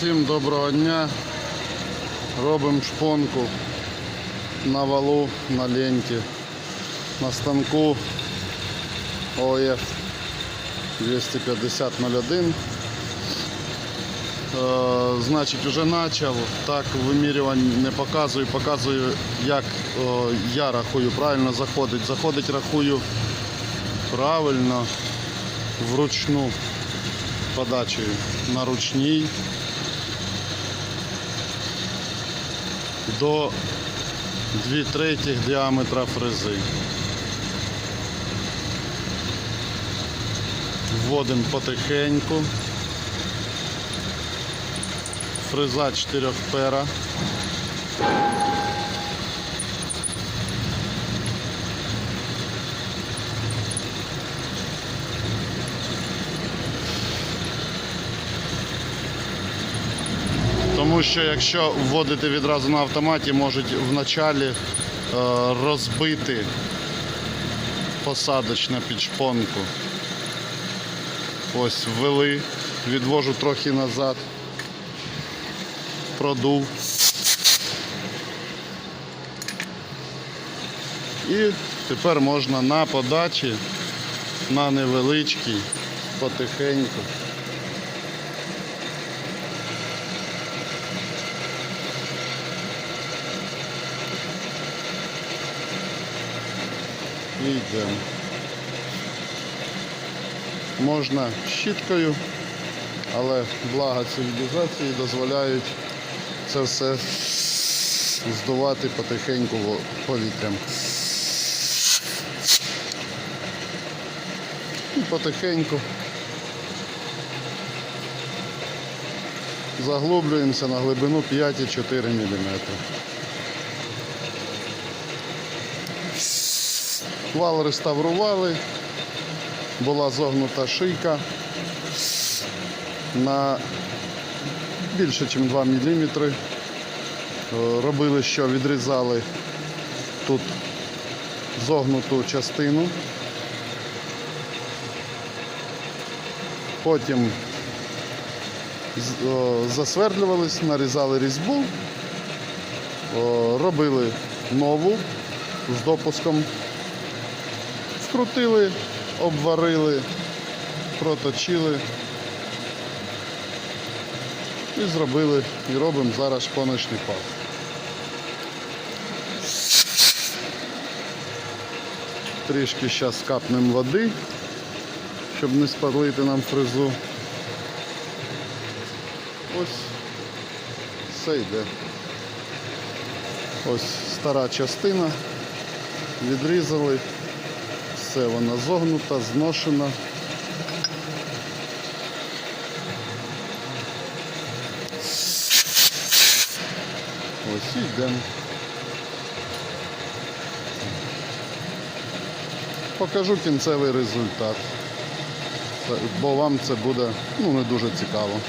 Всім доброго дня. Робимо шпонку на валу, на ленті, на станку ОФ 25001. Е, Значить, вже почав. Так вимірювань не показую, показую, як о, я рахую, правильно заходить. Заходить, рахую правильно, вручну подачею на ручній до 2 третіх діаметра фрези. Вводимо потихеньку. Фреза 4 пера. Тому що якщо вводити відразу на автоматі, можуть вначалі е, розбити посадочне під шпонку. Ось ввели, відвожу трохи назад, продув. І тепер можна на подачі, на невеличкій, потихеньку. І йдемо. Можна щіткою, але блага цивілізації дозволяють це все здувати потихеньку повітрям. І потихеньку заглублюємося на глибину 5,4 мм. Вал реставрували, була зогнута шийка на більше, ніж 2 мм. Робили, що відрізали тут зогнуту частину. Потім засвердлювались, нарізали різьбу, робили нову з допуском Вкрутили, обварили, проточили і зробили, і робимо зараз шпоночний пал. Трішки зараз капнемо води, щоб не спалити нам фрезу. Ось все йде. Ось стара частина. Відрізали. Все, вона зогнута, зношена. Ось і йдемо. Покажу кінцевий результат, бо вам це буде ну, не дуже цікаво.